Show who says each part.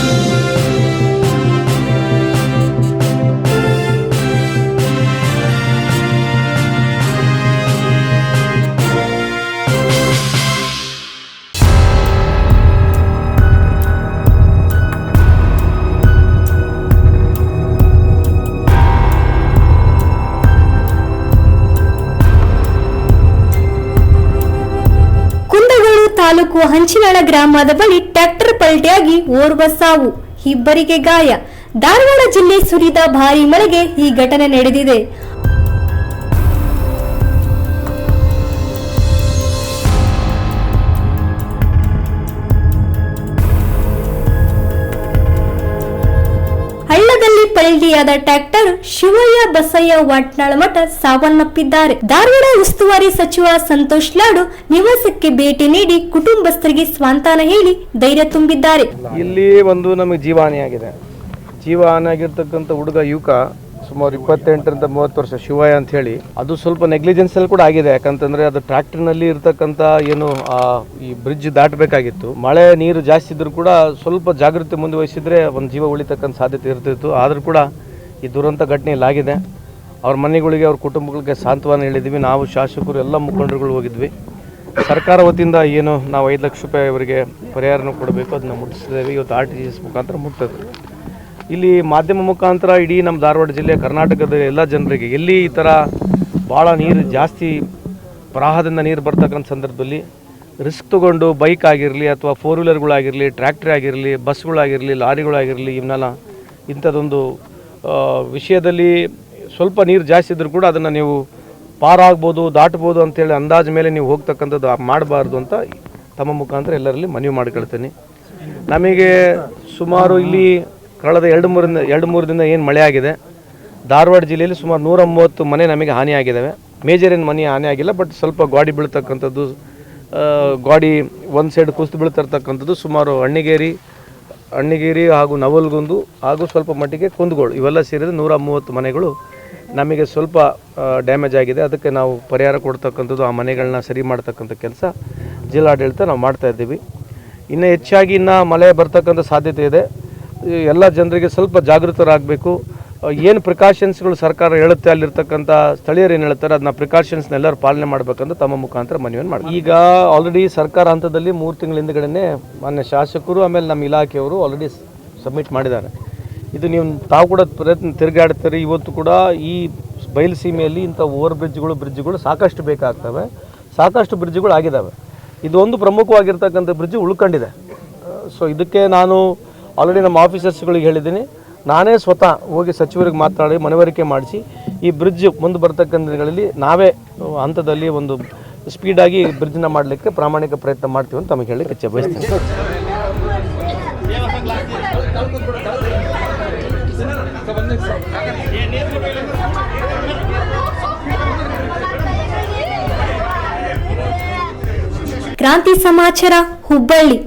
Speaker 1: ಕುಂದಗೋಳ ತಾಲೂಕು ಹಂಚಿನಾಳ ಗ್ರಾಮದ ಬಳಿ ಟ್ರ್ಯಾಕ್ಟರ್ ಪಲ್ಟಿಯಾಗಿ ಓರ್ವ ಸಾವು. ಇಬ್ಬರಿಗೆ ಗಾಯ. ಧಾರವಾಡ ಜಿಲ್ಲೆ ಸುರಿದ ಭಾರೀ ಮಳೆಗೆ ಈ ಘಟನೆ ನಡೆದಿದೆ. ಹಳ್ಳದಲ್ಲಿ ಪಲ್ಟಿಯಾದ ಟ್ರ್ಯಾಕ್ಟರ್ ಶಿವಯ್ಯ ಬಸಯ್ಯ ವಾಟ್ನಾಳ ಮಠ ಸಾವನ್ನಪ್ಪಿದ್ದಾರೆ. ಧಾರವಾಡ ಉಸ್ತುವಾರಿ ಸಚಿವ ಸಂತೋಷ್ ಲಾಡು ನಿವಾಸಕ್ಕೆ ಭೇಟಿ ನೀಡಿ ಕುಟುಂಬಸ್ಥರಿಗೆ ಸ್ವಾಂತಾನ ಹೇಳಿ ಧೈರ್ಯ ತುಂಬಿದ್ದಾರೆ.
Speaker 2: ಇಲ್ಲಿ ಒಂದು ನಮಗೆ ಜೀವಹಾನಿಯಾಗಿದೆ ಜೀವ ಆಗಿರ್ತಕ್ಕಂಥ ಹುಡುಗ ಯುವಕ ಸುಮಾರು ಇಪ್ಪತ್ತೆಂಟರಿಂದ ಮೂವತ್ತು ವರ್ಷ ಶಿವಯ್ಯ ಅಂತ ಹೇಳಿ, ಅದು ಸ್ವಲ್ಪ ನೆಗ್ಲಿಜೆನ್ಸ್ ಅಲ್ಲಿ ಕೂಡ ಆಗಿದೆ. ಯಾಕಂತಂದ್ರೆ ಅದು ಟ್ರ್ಯಾಕ್ಟರ್ನಲ್ಲಿ ಇರ್ತಕ್ಕಂಥ ಏನು ಈ ಬ್ರಿಡ್ಜ್ ದಾಟಬೇಕಾಗಿತ್ತು. ಮಳೆ, ನೀರು ಜಾಸ್ತಿ ಇದ್ದರೂ ಕೂಡ ಸ್ವಲ್ಪ ಜಾಗೃತಿ ಮುಂದುವಹಿಸಿದ್ರೆ ಒಂದು ಜೀವ ಉಳಿತಕ್ಕಂಥ ಸಾಧ್ಯತೆ ಇರ್ತಿತ್ತು. ಆದರೂ ಕೂಡ ಈ ದುರಂತ ಘಟನೆ ಆಗಿದೆ. ಅವ್ರ ಮನೆಗಳಿಗೆ, ಅವ್ರ ಕುಟುಂಬಗಳಿಗೆ ಸಾಂತ್ವನ ಹೇಳಿದ್ವಿ. ನಾವು ಶಾಸಕರು ಎಲ್ಲ ಮುಖಂಡರುಗಳು ಹೋಗಿದ್ವಿ. ಸರ್ಕಾರ ವತಿಯಿಂದ ಏನು, ನಾವು ಐದು ಲಕ್ಷ ರೂಪಾಯಿ ಅವರಿಗೆ ಪರಿಹಾರನೂ ಕೊಡಬೇಕು. ಅದನ್ನ ಮುಟ್ಟಿಸಿದ್ದೇವೆ. ಇವತ್ತು ಆರ್ ಟಿ ಜಿ ಎಸ್ ಮುಖಾಂತರ ಮುಟ್ತದೆ. ಇಲ್ಲಿ ಮಾಧ್ಯಮ ಮುಖಾಂತರ ಇಡೀ ನಮ್ಮ ಧಾರವಾಡ ಜಿಲ್ಲೆ, ಕರ್ನಾಟಕದ ಎಲ್ಲ ಜನರಿಗೆ ಎಲ್ಲಿ ಈ ಥರ ಭಾಳ ನೀರು ಜಾಸ್ತಿ ಪ್ರವಾಹದಿಂದ ನೀರು ಬರ್ತಕ್ಕಂಥ ಸಂದರ್ಭದಲ್ಲಿ ರಿಸ್ಕ್ ತಗೊಂಡು ಬೈಕ್ ಆಗಿರಲಿ ಅಥವಾ ಫೋರ್ ವೀಲರ್ಗಳಾಗಿರಲಿ ಟ್ರ್ಯಾಕ್ಟ್ರಿ ಆಗಿರಲಿ ಬಸ್ಗಳಾಗಿರಲಿ ಲಾರಿಗಳಾಗಿರಲಿ, ಇವನ್ನೆಲ್ಲ ಇಂಥದ್ದೊಂದು ವಿಷಯದಲ್ಲಿ ಸ್ವಲ್ಪ ನೀರು ಜಾಸ್ತಿ ಇದ್ದರೂ ಕೂಡ ಅದನ್ನು ನೀವು ಪಾರಾಗ್ಬೋದು, ದಾಟ್ಬೋದು ಅಂತೇಳಿ ಅಂದಾಜು ಮೇಲೆ ನೀವು ಹೋಗ್ತಕ್ಕಂಥದ್ದು ಮಾಡಬಾರ್ದು ಅಂತ ತಮ್ಮ ಮುಖಾಂತರ ಎಲ್ಲರಲ್ಲಿ ಮನವಿ ಮಾಡ್ಕೊಳ್ತೀನಿ. ನಮಗೆ ಸುಮಾರು ಇಲ್ಲಿ ಕಳೆದ ಎರಡು ಮೂರಿಂದ, ಎರಡು ಮೂರು ದಿನ ಏನು ಮಳೆ ಆಗಿದೆ? ಧಾರವಾಡ ಜಿಲ್ಲೆಯಲ್ಲಿ ಸುಮಾರು ನೂರ ಮೂವತ್ತು ಮನೆ ನಮಗೆ ಹಾನಿಯಾಗಿದ್ದಾವೆ ಮೇಜರ್ ಏನು ಮನೆ ಹಾನಿಯಾಗಿಲ್ಲ ಬಟ್ ಸ್ವಲ್ಪ ಗಾಡಿ ಬೀಳ್ತಕ್ಕಂಥದ್ದು ಗಾಡಿ ಒಂದು ಸೈಡ್ ಕುಸಿದು ಬೀಳ್ತಿರ್ತಕ್ಕಂಥದ್ದು ಸುಮಾರು ಅಣ್ಣಿಗೇರಿ ಅಣ್ಣಿಗೇರಿ ಹಾಗೂ ನವಲ್ಗುಂದು ಹಾಗೂ ಸ್ವಲ್ಪ ಮಟ್ಟಿಗೆ ಕುಂದಗೋಳು. ಇವೆಲ್ಲ ಸೇರಿದ ನೂರ ಮೂವತ್ತು ಮನೆಗಳು ನಮಗೆ ಸ್ವಲ್ಪ ಡ್ಯಾಮೇಜ್ ಆಗಿದೆ. ಅದಕ್ಕೆ ನಾವು ಪರಿಹಾರ ಕೊಡ್ತಕ್ಕಂಥದ್ದು ಆ ಮನೆಗಳನ್ನ ಸರಿ ಮಾಡ್ತಕ್ಕಂಥ ಕೆಲಸ ಜಿಲ್ಲಾಡಳಿತ ನಾವು ಮಾಡ್ತಾ ಇದ್ದೀವಿ. ಇನ್ನು ಹೆಚ್ಚಾಗಿ ಇನ್ನು ಮಳೆ ಬರ್ತಕ್ಕಂಥ ಸಾಧ್ಯತೆ ಇದೆ. ಎಲ್ಲ ಜನರಿಗೆ ಸ್ವಲ್ಪ ಜಾಗೃತರಾಗಬೇಕು. ಏನು ಪ್ರಿಕಾಷನ್ಸ್ಗಳು ಸರ್ಕಾರ ಹೇಳುತ್ತೆ ಅಲ್ಲಿರ್ತಕ್ಕಂಥ ಸ್ಥಳೀಯರು ಏನು ಹೇಳ್ತಾರೆ, ಅದನ್ನ ಪ್ರಿಕಾಷನ್ಸ್ನ ಎಲ್ಲರೂ ಪಾಲನೆ ಮಾಡಬೇಕಂತ ತಮ್ಮ ಮುಖಾಂತರ ಮನವಿಯನ್ನು ಮಾಡಿ ಈಗ ಆಲ್ರೆಡಿ ಸರ್ಕಾರ ಹಂತದಲ್ಲಿ ಮೂರು ತಿಂಗಳ ಹಿಂದ್ಗಡೆನೆ ಮಾನ್ಯ ಶಾಸಕರು, ಆಮೇಲೆ ನಮ್ಮ ಇಲಾಖೆಯವರು ಆಲ್ರೆಡಿ ಸಬ್ಮಿಟ್ ಮಾಡಿದ್ದಾರೆ. ಇದು ನೀವು ತಾವು ಕೂಡ ಪ್ರಯತ್ನ ತಿರುಗಾಡ್ತಾರೆ, ಇವತ್ತು ಕೂಡ ಈ ಬಯಲು ಸೀಮೆಯಲ್ಲಿ ಇಂಥ ಓವರ್ ಬ್ರಿಡ್ಜ್ಗಳು ಬ್ರಿಡ್ಜ್ಗಳು ಸಾಕಷ್ಟು ಬೇಕಾಗ್ತವೆ. ಸಾಕಷ್ಟು ಬ್ರಿಡ್ಜ್ಗಳು ಆಗಿದ್ದಾವೆ ಇದು ಒಂದು ಪ್ರಮುಖವಾಗಿರ್ತಕ್ಕಂಥ ಬ್ರಿಡ್ಜ್ ಉಳ್ಕೊಂಡಿದೆ. ಸೊ ಇದಕ್ಕೆ ನಾನು ಆಲ್ರೆಡಿ ನಮ್ಮ ಆಫೀಸರ್ಸ್ಗಳಿಗೆ ಹೇಳಿದ್ದೀನಿ. ನಾನೇ ಸ್ವತಃ ಹೋಗಿ ಸಚಿವರಿಗೆ ಮಾತನಾಡಿ ಮನವರಿಕೆ ಮಾಡಿಸಿ ಈ ಬ್ರಿಡ್ಜ್ ಮುಂದೆ ಬರ್ತಕ್ಕಂಥ ದಿನಗಳಲ್ಲಿ ನಾವೇ ಹಂತದಲ್ಲಿ ಒಂದು ಸ್ಪೀಡಾಗಿ ಬ್ರಿಡ್ಜ್ನ ಮಾಡಲಿಕ್ಕೆ ಪ್ರಾಮಾಣಿಕ ಪ್ರಯತ್ನ ಮಾಡ್ತೀವಿ ಅಂತ ತಮಗೆ ಹೇಳಿ ಇಚ್ಛೆ ಬಯಸ್ತೇನೆ
Speaker 1: ಕ್ರಾಂತಿ ಸಮಾಚಾರ, ಹುಬ್ಬಳ್ಳಿ.